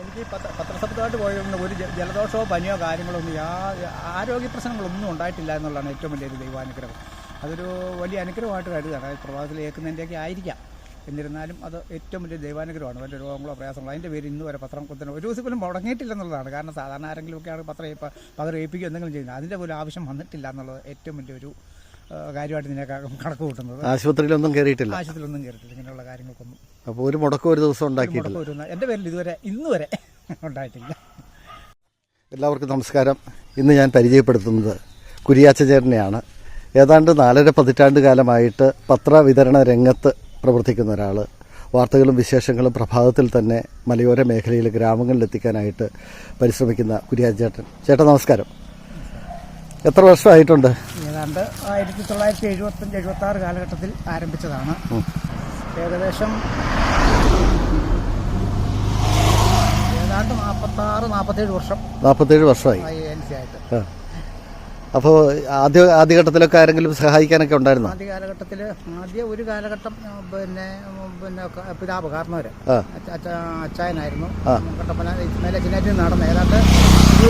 എനിക്ക് പത്ര പോയതുകൊണ്ട് ഒരു ജലദോഷമോ പനിയോ കാര്യങ്ങളൊന്നും യാ ആരോഗ്യ പ്രശ്നങ്ങളൊന്നും ഉണ്ടായിട്ടില്ല എന്നുള്ളതാണ് ഏറ്റവും വലിയൊരു ദൈവാനുഗ്രഹം. അതൊരു വലിയ അനുഗ്രഹമായിട്ട് കരുതുകയാണ്. അത് പ്രഭാതത്തിൽ ഏൽക്കുന്നതിന്റെയൊക്കെ ആയിരിക്കാം. എന്നിരുന്നാലും അത് ഏറ്റവും വലിയ ദൈവാനുഗ്രഹമാണ്. വലിയ രോഗങ്ങളോ പ്രയാസങ്ങളോ. അതിന്റെ പേര് ഇന്ന് വരെ പത്രം കുത്തനെ ഒരു ദിവസം പോലും മുടങ്ങിയിട്ടില്ലെന്നുള്ളതാണ്. കാരണം സാധാരണ ആരെങ്കിലുമൊക്കെയാണ് പത്രം ഇപ്പം പത്രം ഏൽപ്പിക്കുക എന്തെങ്കിലും ചെയ്യുന്നത്. അതിന്റെ പോലും ആവശ്യം വന്നിട്ടില്ല എന്നുള്ളത് ഏറ്റവും വലിയൊരു ഒരു കാര്യമായിട്ട് ഇതിനെ കണക്ക് കൂട്ടുന്നത്. ആശുപത്രിയിലൊന്നും കയറിയിട്ടില്ല ആശുപത്രിയിലൊന്നും കയറിയിട്ടില്ല ഇങ്ങനെയുള്ള കാര്യങ്ങൾക്കൊന്നും. അപ്പോൾ ഒരു മുടക്കം ഒരു ദിവസം ഉണ്ടാക്കിയിട്ടില്ല. എന്റെ പേരിൽ ഇതുവരെ ഇന്ന് വരെ ഉണ്ടായിട്ടില്ല. എല്ലാവർക്കും നമസ്കാരം. ഇന്ന് ഞാൻ പരിചയപ്പെടുത്തുന്നത് കുരിയാച്ചചേരനെയാണ് ഏതാണ്ട് നാലര പതിറ്റാണ്ട് കാലമായിട്ട് പത്ര വിതരണ രംഗത്ത് പ്രവർത്തിക്കുന്ന ഒരാൾ വാർത്തകളും വിശേഷങ്ങളും പ്രഭാതത്തിൽ തന്നെ മലയോര മേഖലയിലെ ഗ്രാമങ്ങളിലെത്തിക്കാനായിട്ട് പരിശ്രമിക്കുന്ന കുര്യാജ് ചേട്ടൻ. നമസ്കാരം. എത്ര വർഷമായിട്ടുണ്ട്? ഏതാണ്ട് ആയിരത്തി തൊള്ളായിരത്തി എഴുപത്തഞ്ച് എഴുപത്തി ആറ് കാലഘട്ടത്തിൽ ആരംഭിച്ചതാണ്. ഏകദേശം ഏതാണ്ട് നാൽപ്പത്താറ് നാൽപ്പത്തേഴ് വർഷം നാൽപ്പത്തേഴ് വർഷമായി. ഏജൻസി ആയിട്ട്. അപ്പോൾ ആദ്യ ആദ്യഘട്ടത്തിലൊക്കെ ആരെങ്കിലും സഹായിക്കാനൊക്കെ ഉണ്ടായിരുന്നു? ആദ്യ കാലഘട്ടത്തിൽ ആദ്യ ഒരു കാലഘട്ടം പിന്നെ പിന്നെ പിതാവ് കാരണവര് അച്ചായനായിരുന്നു. കട്ടപ്പന മേലെ ചിന്നാറ്റിൽ നടന്ന് ഏതാണ്ട്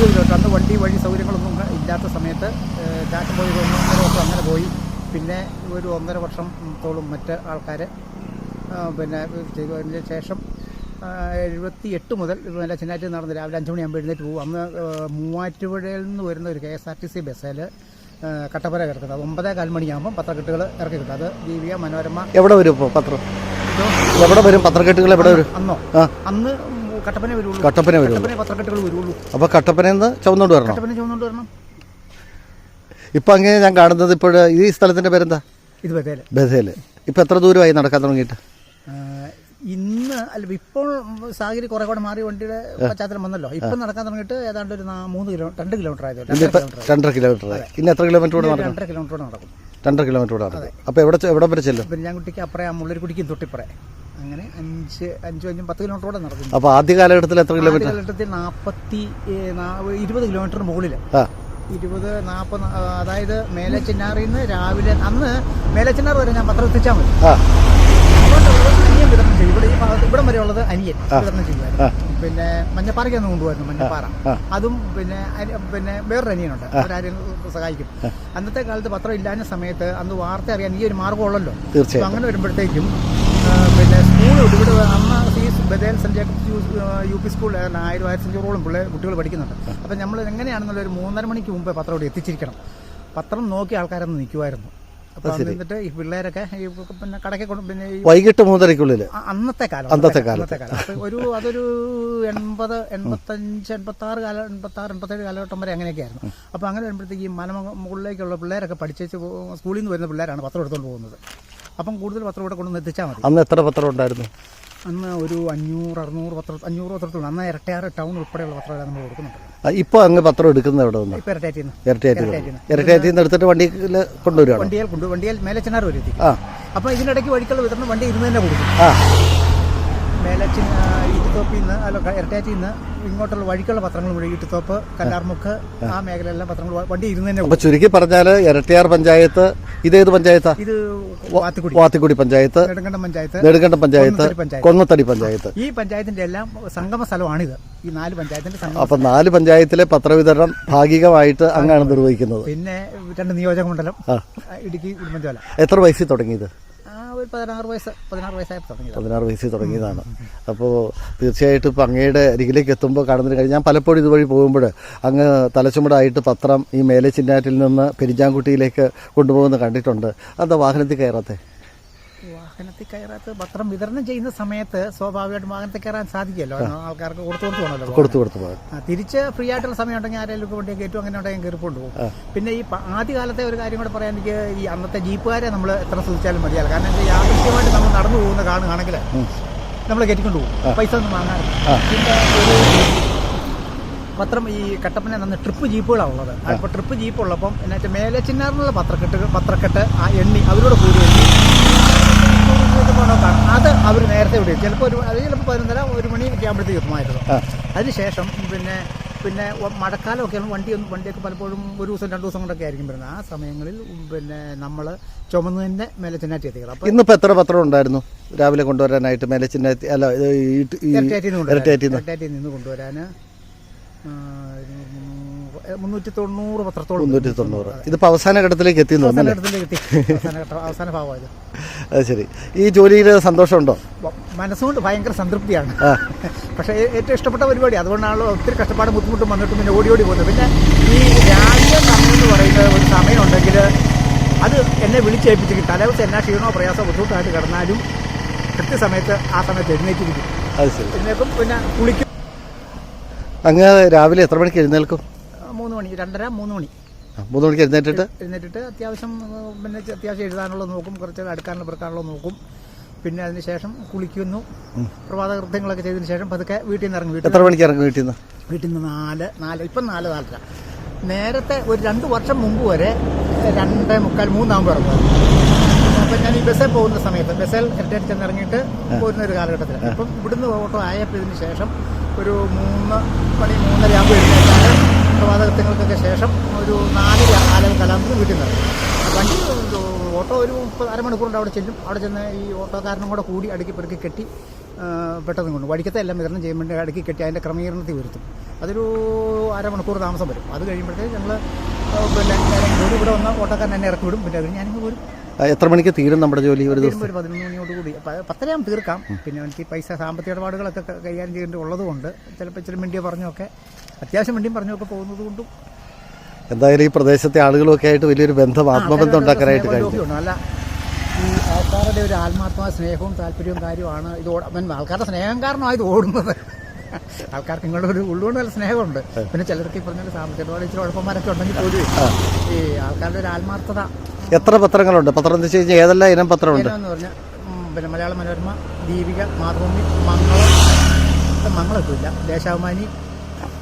ഇരുപത് അന്ന് വണ്ടി വഴി സൗകര്യങ്ങളൊന്നും ഇല്ലാത്ത സമയത്ത് ചാറ്റം പോയി ഒന്നര വർഷം അങ്ങനെ പോയി. പിന്നെ ഒരു ഒന്നര വർഷം തോളും മറ്റ് ആൾക്കാർ പിന്നെ ചെയ്തു. അതിന് ശേഷം എഴുപത്തി എട്ട് മുതൽ ചെന്നാറ്റിൽ ചിന്നാറ്റിൽ നടന്ന് രാവിലെ അഞ്ച് മണിയാകുമ്പോൾ എഴുന്നേറ്റ് പോകും അന്ന് മൂവാറ്റുപുഴയിൽ നിന്ന് വരുന്ന ഒരു K S R T C ബസ്സിൽ കട്ടപ്പുര കിടക്കുന്നത് ഒമ്പതേ കാൽ മണിയാകുമ്പോൾ പത്രക്കെട്ടുകൾ ഇറക്കി കിട്ടും അത് ദീപിക മനോരമ. എവിടെ വരും ഇപ്പോൾ പത്രം? എവിടെ വരും പത്രക്കെട്ടുകൾ? എവിടെ വരും? അന്നോ അന്ന്? കട്ടപ്പന വരുള്ളൂ. കട്ടപ്പന വരുള്ളൂ. പത്രക്കെട്ടുകൾ വരുള്ളൂ. അപ്പോൾ കട്ടപ്പനയിൽ നിന്ന് ചുവന്നുകൊണ്ട് വരണം? കട്ടപ്പന ചുവന്നോണ്ട് വരണം. ഇപ്പം അങ്ങനെ ഞാൻ കാണുന്നത് ഇപ്പോൾ ഈ സ്ഥലത്തിന്റെ പേരെന്താ? ഇത് ബസേൽ ബഥേൽ ഇപ്പം എത്ര ദൂരമായി നടക്കാൻ തുടങ്ങിയിട്ട്? ഇന്ന് അല്ല ഇപ്പോൾ സാഹചര്യം കുറെ കൂടെ മാറി വണ്ടിയുടെ പശ്ചാത്തലം വന്നല്ലോ. ഇപ്പം നടക്കാൻ തുടങ്ങിയിട്ട് ഏതാണ്ട് ഒരു മൂന്ന് കിലോ രണ്ട് കിലോമീറ്റർ ആയതോ രണ്ടര കിലോമീറ്റർ ഇന്ന് എത്ര കിലോമീറ്റർ രണ്ടര കിലോമീറ്റർ നടക്കും. രണ്ടര കിലോമീറ്റർ കൂടെ നടക്കും. അപ്പോൾ എവിടെ എവിടെ വരെ ചെല്ലും? പിന്നെ ഞാൻ കുട്ടിക്ക് അപ്പറേ ആ മുള്ളരിക്കുടിക്കും തൊട്ടിപ്പറേ. അങ്ങനെ അഞ്ച് അഞ്ചും അഞ്ചും പത്ത് കിലോമീറ്റർ കൂടെ നടക്കുന്നു അപ്പോൾ ആദ്യ കാലഘട്ടത്തിൽ എത്ര കിലോമീറ്റർ? കാലഘട്ടത്തിൽ നാൽപ്പത്തി ഇരുപത് കിലോമീറ്റർ മുകളിൽ ഇരുപത് നാൽപ്പത് അതായത് മേലെ ചിന്നാറിൽ നിന്ന് രാവിലെ അന്ന് മേലെ ചിന്നാർ വരെ ഞാൻ പത്രം എത്തിച്ചാൽ മതി. അനിയൻ വിതരണം ചെയ്യും. ഇവിടെ ഈ ഭാഗത്ത് ഇവിടം വരെ ഉള്ളത് അനിയൻ വിതരണം ചെയ്യുമായിരുന്നു പിന്നെ മഞ്ഞപ്പാറയ്ക്ക് അന്ന് കൊണ്ടുപോയിരുന്നു മഞ്ഞപ്പാറ. അതും പിന്നെ പിന്നെ വേറൊരു അനിയനുണ്ട്. അവരാരും സഹായിക്കും. അന്നത്തെ കാലത്ത് പത്രം ഇല്ലാഞ്ഞ സമയത്ത് അന്ന് വാർത്ത അറിയാൻ ഈ ഒരു മാർഗമുള്ളല്ലോ. അപ്പൊ അങ്ങനെ വരുമ്പോഴത്തേക്കും പിന്നെ സ്കൂൾ ഇവിടെ അന്ന് ഈ Badel Saint Jacob's U P school ആയിരം ആയിരത്തി അഞ്ഞൂറോളം പിള്ളേർ കുട്ടികൾ പഠിക്കുന്നുണ്ട്. അപ്പം നമ്മൾ എങ്ങനെയാണെന്നുള്ള ഒരു മൂന്നര മണിക്ക് മുമ്പേ പത്രം ഇവിടെ എത്തിച്ചിരിക്കണം. പത്രം നോക്കി ആൾക്കാരൊന്ന് നിൽക്കുമായിരുന്നു എന്നിട്ട് ഈ പിള്ളേരൊക്കെ ഈ പിന്നെ കടക്കെ കൊണ്ട് പിന്നെ വൈകിട്ട് മൂന്നരക്കുള്ളിൽ അന്നത്തെ കാലം. അന്നത്തെ അന്നത്തെ കാലം. ഒരു അതൊരു എൺപത് എൺപത്തഞ്ച് എൺപത്തി ആറ് കാലം എൺപത്തി ആറ് എൺപത്തേഴ് കാലഘട്ടം വരെ അങ്ങനെയൊക്കെയായിരുന്നു. അപ്പോൾ അങ്ങനെ വരുമ്പോഴത്തേക്ക് ഈ മല മുകളിലേക്കുള്ള പിള്ളേരൊക്കെ പഠിച്ചേച്ച് പോ- സ്കൂളിൽ നിന്ന് വരുന്ന പിള്ളേരാണ് പത്രം എടുത്തുകൊണ്ട് പോകുന്നത്. അപ്പം കൂടുതൽ പത്രം ഇവിടെ കൊണ്ടുവന്ന് എത്തിച്ചാൽ മതി. അന്ന് എത്ര പത്രം ഉണ്ടായിരുന്നു? അന്ന് ഒരു അഞ്ഞൂറ് അറുന്നൂറ് പത്രം അഞ്ഞൂറ് പത്രത്തിലുള്ള അന്ന് ഇരട്ടയാറ് ടൗൺ ഉൾപ്പെടെയുള്ള പത്രമാണ് നമ്മൾ കൊടുക്കുന്നുണ്ട് ഇപ്പോൾ അങ്ങ് പത്രം എടുക്കുന്നത് എവിടെ നിന്ന് ഇപ്പോൾ ഇരട്ടയാറ്റിൽ നിന്ന് ഇരട്ടയാറ്റിൽ ഇരട്ടയാറ്റിൽ നിന്ന്. എടുത്തിട്ട് വണ്ടിയിൽ കൊണ്ടുവരികയാണ്? വണ്ടിയാൽ കൊണ്ടു വണ്ടിയാൽ മേലെ ചെന്നാർ വരെ എത്തി അപ്പോൾ ഇതിനിടയ്ക്ക് വഴിക്കുള്ള വിതരണം വണ്ടി ഇരുന്ന് തന്നെ കൊടുക്കും മേലച്ചിൻ ഇരുത്തോപ്പിൽ നിന്ന് അല്ല ഇരട്ടയാറ്റിൽ നിന്ന് ഇങ്ങോട്ടുള്ള വഴിക്കുള്ള പത്രങ്ങൾ മുഴുവൻ ഇട്ടുത്തോപ്പ് കല്ലാർമുക്ക് ആ. മേഖലയിലെല്ലാം പത്രങ്ങൾ വണ്ടി ഇരുന്ന് തന്നെ അപ്പൊ. ചുരുക്കി പറഞ്ഞാൽ ഇരട്ടിയാർ പഞ്ചായത്ത് ഇതേത് പഞ്ചായത്താ? ഇത് വാത്തിക്കുടി. വാത്തിക്കുടി പഞ്ചായത്ത് നെടുങ്കണ്ടം പഞ്ചായത്ത് നെടുങ്കണ്ടം പഞ്ചായത്ത് കൊന്നത്തടി പഞ്ചായത്ത്. ഈ പഞ്ചായത്തിന്റെ എല്ലാം സംഗമ സ്ഥലമാണിത്. ഈ നാല് പഞ്ചായത്തിന്റെ സംഗമ അപ്പൊ നാല് പഞ്ചായത്തിലെ പത്രവിതരണം ഭാഗികമായിട്ട് അങ്ങാണ് നിർവഹിക്കുന്നത്. പിന്നെ രണ്ട് നിയോജക മണ്ഡലം. ഇടുക്കി ഉടുമ്പൻചോല. എത്ര വയസ്സിൽ തുടങ്ങിയത്? പതിനാറ് വയസ്സ് വയസ്സിൽ തുടങ്ങിയതാണ്. അപ്പോൾ തീർച്ചയായിട്ടും ഇപ്പോൾ അങ്ങയുടെ അരികിലേക്ക് എത്തുമ്പോൾ കാണുന്നതിന് കാര്യം ഞാൻ പലപ്പോഴും ഇതുവഴി പോകുമ്പോൾ അങ്ങ് തലച്ചുമടായിട്ട് പത്രം ഈ മേലെ ചിന്നാറ്റിൽ നിന്ന് പെരിഞ്ഞാങ്കുട്ടിയിലേക്ക് കൊണ്ടുപോകുന്നത് കണ്ടിട്ടുണ്ട്. അതാ വാഹനത്തിൽ കയറാത്തെ. വാഹനത്തിൽ കയറാത്ത പത്രം വിതരണം ചെയ്യുന്ന സമയത്ത് സ്വാഭാവികമായിട്ടും വാഹനത്തിൽ കയറാൻ സാധിക്കുമല്ലോ. ആൾക്കാർക്ക് കൊടുത്തു കൊടുത്തു പോകണമല്ലോ കൊടുത്തു കൊടുത്തു പോകാം. തിരിച്ച് ഫ്രീ ആയിട്ടുള്ള സമയം ഉണ്ടെങ്കിൽ ആരെങ്കിലും വണ്ടി കയറ്റും അങ്ങനെ ഉണ്ടെങ്കിൽ കയറി കൊണ്ടുപോകും പിന്നെ ഈ ആദ്യകാലത്തെ ഒരു കാര്യം കൂടെ പറയാൻ എനിക്ക് ഈ അന്നത്തെ ജീപ്പുകാരെ നമ്മൾ എത്ര സൂക്ഷിച്ചാലും മതിയാൽ കാരണം എന്താ യാദൃശ്യമായിട്ട് നമ്മൾ നടന്നു പോകുന്ന കാണുകയാണെങ്കിൽ നമ്മൾ കയറ്റിക്കൊണ്ട് പോകും. പൈസ ഒന്നും വാങ്ങാറില്ല പിന്നെ ഒരു പത്രം ഈ കട്ടപ്പന നിന്ന് ട്രിപ്പ് ജീപ്പുകളാണ് ഉള്ളത് അപ്പോൾ ട്രിപ്പ് ജീപ്പ് ഉള്ളപ്പം എന്നുവെച്ചാൽ മേലെ ചിന്നാറിനുള്ള പത്രക്കെട്ട് പത്രക്കെട്ട് ആ എണ്ണി അവരോട് കൂടി എണ്ണി കാണും. അത് അവർ നേരത്തെ ഇവിടെ ചിലപ്പോൾ ഒരു അത് ചിലപ്പോൾ പതിനൊന്നര ഒരു മണി ഒക്കെ ആകുമ്പോഴത്തേക്ക് എത്തുമായിരുന്നു. അതിനുശേഷം പിന്നെ പിന്നെ മഴക്കാലമൊക്കെ വണ്ടി ഒന്നും വണ്ടിയൊക്കെ പലപ്പോഴും ഒരു ദിവസം രണ്ട് ദിവസം കൊണ്ടൊക്കെ ആയിരിക്കും വരുന്നത്. ആ സമയങ്ങളിൽ പിന്നെ നമ്മൾ ചുമന്ന് തന്നെ മേലെ ചെന്നാറ്റി എത്തിക്കണം. അപ്പോൾ ഇന്നിപ്പോൾ എത്ര പത്രം ഉണ്ടായിരുന്നു? രാവിലെ കൊണ്ടുവരാനായിട്ട് മേലെ ചിന്നാറ്റി അല്ല ഇരട്ടയാറ്റിൽ നിന്ന് കൊണ്ടുവരാൻ ഇരട്ടയാറ്റിൽ നിന്ന് ഇരട്ടയാറ്റിൽ നിന്ന് കൊണ്ടുവരാൻ മുന്നൂറ്റി തൊണ്ണൂറ് പത്രത്തോളം. മുന്നൂറ്റി തൊണ്ണൂറ് ഇതിപ്പോൾ അവസാന ഘട്ടത്തിലേക്ക് എത്തിയെന്ന് അവസാന ഘട്ടത്തിലേക്ക് എത്തി. അവസാന ഘട്ടം അവസാന ഭാഗമായത്. അത് ശരി. ഈ ജോലിയിൽ സന്തോഷമുണ്ടോ? മനസ്സുകൊണ്ട് ഭയങ്കര സംതൃപ്തിയാണ്. പക്ഷേ ഏറ്റവും ഇഷ്ടപ്പെട്ട പരിപാടി അതുകൊണ്ടാണല്ലോ ഒത്തിരി കഷ്ടപ്പാട് ബുദ്ധിമുട്ടും വന്നിട്ട് പിന്നെ ഓടി ഓടി പോകുന്നത്. പിന്നെ ഈ രാവിലെ സമയം എന്ന് പറയുന്നത് ഒരു സമയമുണ്ടെങ്കിൽ അത് എന്നെ വിളിച്ചേൽപ്പിച്ച് തലേദിവസം എന്നാ ക്ഷീണോ പ്രയാസമോ ബുദ്ധിമുട്ടായിട്ട് കിടന്നാലും കൃത്യസമയത്ത് ആ സമയത്ത് എഴുന്നേറ്റ് എഴുന്നേൽക്കും പിന്നെ കുളിക്കും. അങ്ങ് രാവിലെ എത്ര മണിക്ക് എഴുന്നേൽക്കും? മൂന്ന് മണി രണ്ടര മൂന്ന് മണി. മൂന്ന് മണിക്ക് എഴുന്നേറ്റിട്ട്? എഴുന്നേറ്റിട്ട് അത്യാവശ്യം പിന്നെ അത്യാവശ്യം എഴുതാനുള്ളത് നോക്കും കുറച്ച് അടുക്കാനുള്ള പെറുക്കാനുള്ളത് നോക്കും. പിന്നെ അതിന് ശേഷം കുളിക്കുന്നു. പ്രഭാത കൃത്യങ്ങളൊക്കെ ചെയ്തതിന് ശേഷം പതുക്കെ വീട്ടിൽ നിന്ന് ഇറങ്ങി വീട്ടിൽ എത്ര മണിക്ക് ഇറങ്ങും വീട്ടിൽ നിന്ന്? വീട്ടിൽ നിന്ന് നാല് നാല് ഇപ്പം നാല് നാലര. നേരത്തെ ഒരു രണ്ട് വർഷം മുമ്പ് വരെ രണ്ട് മുക്കാൽ മൂന്നാകുമ്പോൾ ഇറങ്ങുമായിരുന്നു അപ്പം ഞാൻ ഈ ബസ്സിൽ പോകുന്ന സമയത്ത് ബസ്സിൽ ഇരട്ടേറ്റ് ചെന്ന് ഇറങ്ങിയിട്ട് പോരുന്ന ഒരു കാലഘട്ടത്തിൽ അപ്പം ഇവിടുന്ന് ഓട്ടോ ആയപ്പോൾ ഇതിന് ശേഷം ഒരു മൂന്ന് മണി മൂന്നര ആകുമ്പോൾ എഴുന്നേറ്റാൽ പ്രഭാതകൃത്യങ്ങൾക്കൊക്കെ ശേഷം ഒരു നാല് നാലര കലാമ്പ് വീട്ടിൽ നിന്ന്. വണ്ടി ഓട്ടോ ഒരു മുപ്പത് അരമണിക്കൂറുണ്ട് അവിടെ ചെല്ലും. അവിടെ ചെന്ന് ഈ ഓട്ടോക്കാരനും കൂടെ കൂടി അടുക്കി പെറുക്കി കെട്ടി പെട്ടെന്ന് കൊണ്ട് വടിക്കത്തെ എല്ലാം വിതരണം ചെയ്യാൻ വേണ്ടി അടുക്കി കെട്ടി അതിന്റെ ക്രമീകരണത്തിൽ വരുത്തും അതൊരു അരമണിക്കൂർ താമസം വരും. അത് കഴിയുമ്പോഴത്തേക്ക് ഞങ്ങൾ പിന്നെ ഒരു ജോലി ഇവിടെ വന്ന ഓട്ടോക്കാരൻ എന്നെ ഇറക്കി വിടും. പിന്നെ അതിന് ഞാനിങ്ങ് വരും എത്ര മണിക്ക് തീരും നമ്മുടെ ജോലി ഒരു ദിവസം? ഒരു പതിനൊന്ന് മണിയോട് കൂടി പ- പത്തരയാകുമ്പോൾ തീർക്കാം. പിന്നെ എനിക്ക് പൈസ സാമ്പത്തിക ഇടപാടുകളൊക്കെ കൈകാര്യം ചെയ്യേണ്ടി ഉള്ളതുകൊണ്ട് ചിലപ്പോൾ ഇച്ചിരി മിണ്ടിയെ പറഞ്ഞൊക്കെ അത്യാവശ്യം വണ്ടിയും പറഞ്ഞൊക്കെ പോകുന്നത് കൊണ്ടും. എന്തായാലും ഈ പ്രദേശത്തെ ആളുകളൊക്കെ ആയിട്ട് വലിയൊരു ബന്ധം ആത്മബന്ധം ഉണ്ടാക്കാനായിട്ട് കഴിഞ്ഞു. അല്ല ഈ ആൾക്കാരുടെ ഒരു ആത്മാർത്ഥമായ സ്നേഹവും താല്പര്യവും കാര്യമാണ് ഇത് ആൾക്കാരുടെ സ്നേഹം കാരണമായത് ഓടുന്നത്. ആൾക്കാർക്ക് നിങ്ങളുടെ ഒരു ഉള്ളുകൊണ്ട് നല്ല സ്നേഹമുണ്ട്. പിന്നെ ചിലർക്ക് ഈ പറഞ്ഞ സാമ്പത്തിക ഇടപാട് ഇച്ചിരി ഉഴപ്പന്മാരൊക്കെ ഉണ്ടെങ്കിൽ പോലും ഈ ആൾക്കാരുടെ ഒരു ആത്മാർത്ഥത. എത്ര പത്രങ്ങളുണ്ട്? പത്രം എന്ന് വെച്ച് കഴിഞ്ഞാൽ ഏതെല്ലാം ഇനം പത്രമുണ്ട്? എന്ന് പറഞ്ഞാൽ പിന്നെ മലയാള മനോരമ ദീപിക മാതൃഭൂമി മംഗളം. മംഗളൊക്കെ ഇല്ല ദേശാഭിമാനി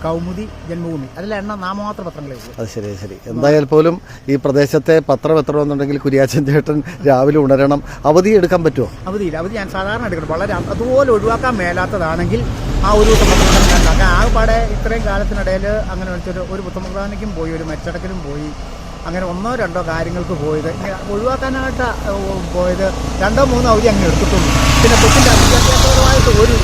കൗമുദി ജന്മഭൂമി. അതിലെ എണ്ണ നാമമാത്ര പത്രങ്ങളേ അത് ശരി ശരി. എന്തായാലും പോലും ഈ പ്രദേശത്തെ പത്രം എത്തണമെന്നുണ്ടെങ്കിൽ കുര്യാച്ചൻ ചേട്ടൻ രാവിലെ ഉണരണം. അവധി എടുക്കാൻ പറ്റുമോ? അവധിയില്ല. അവധി ഞാൻ സാധാരണ എടുക്കണം വളരെ അതുപോലെ ഒഴിവാക്കാൻ മേലാത്തതാണെങ്കിൽ ആ ഒരു ഉണ്ടാക്കാം. ആകെപ്പാടെ ഇത്രയും കാലത്തിനിടയിൽ അങ്ങനെ വെച്ചൊരു ഒരു പുത്തമൃതാനയ്ക്കും പോയി ഒരു മെച്ചടക്കിലും പോയി അങ്ങനെ ഒന്നോ രണ്ടോ കാര്യങ്ങൾക്ക് പോയത്. ഒഴിവാക്കാനായിട്ട് പോയത് രണ്ടോ മൂന്നോ അവധി അങ്ങനെ എടുത്തിട്ടുള്ളൂ. പിന്നെ കൊച്ചിന്റെ വിദ്യാഭ്യാസപരമായിട്ട് ഒരു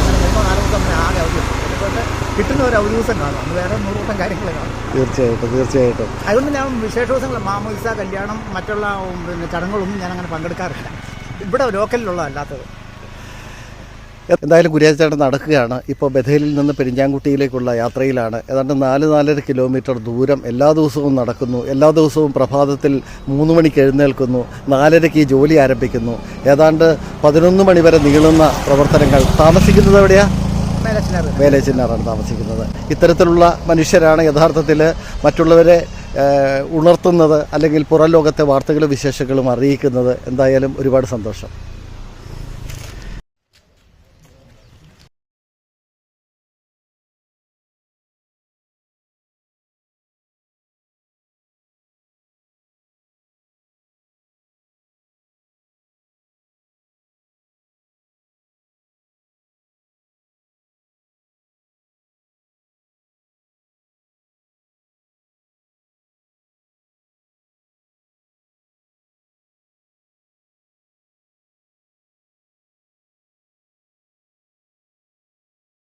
അങ്ങനെ മൂന്നോ നാലോ ദിവസം അങ്ങനെ ആകെ അവധി എടുത്തു. കിട്ടുന്ന ഒരു ദിവസം കാണും. അന്ന് വേറെ നൂറുകൂട്ടം കാര്യങ്ങൾ കാണും. തീർച്ചയായിട്ടും തീർച്ചയായിട്ടും. അതുകൊണ്ട് ഞാൻ വിശേഷ ദിവസങ്ങൾ മാമോദിസ കല്യാണം മറ്റുള്ള പിന്നെ ചടങ്ങുകളൊന്നും ഞാൻ അങ്ങനെ പങ്കെടുക്കാറില്ല. ഇവിടെ ലോക്കലിലുള്ള അല്ലാത്തത് എന്തായാലും കുര്യാച്ചേട്ടൻ നടക്കുകയാണ്. ഇപ്പോൾ ബഥേലിൽ നിന്ന് പെരിഞ്ചാങ്കുട്ടിയിലേക്കുള്ള യാത്രയിലാണ്. ഏതാണ്ട് നാല് നാലര കിലോമീറ്റർ ദൂരം എല്ലാ ദിവസവും നടക്കുന്നു. എല്ലാ ദിവസവും പ്രഭാതത്തിൽ മൂന്ന് മണിക്ക് എഴുന്നേൽക്കുന്നു. നാലരയ്ക്ക് ഈ ജോലി ആരംഭിക്കുന്നു. ഏതാണ്ട് പതിനൊന്ന് മണി വരെ നീളുന്ന പ്രവർത്തനങ്ങൾ. താമസിക്കുന്നത് എവിടെയാ? മേലച്ചിനാറ് വേലേച്ചിനാറാണ് താമസിക്കുന്നത്. ഇത്തരത്തിലുള്ള മനുഷ്യരാണ് യഥാർത്ഥത്തിൽ മറ്റുള്ളവരെ ഉണർത്തുന്നത് അല്ലെങ്കിൽ പുറം ലോകത്തെ വാർത്തകളും വിശേഷങ്ങളും അറിയിക്കുന്നത്. എന്തായാലും ഒരുപാട് സന്തോഷം.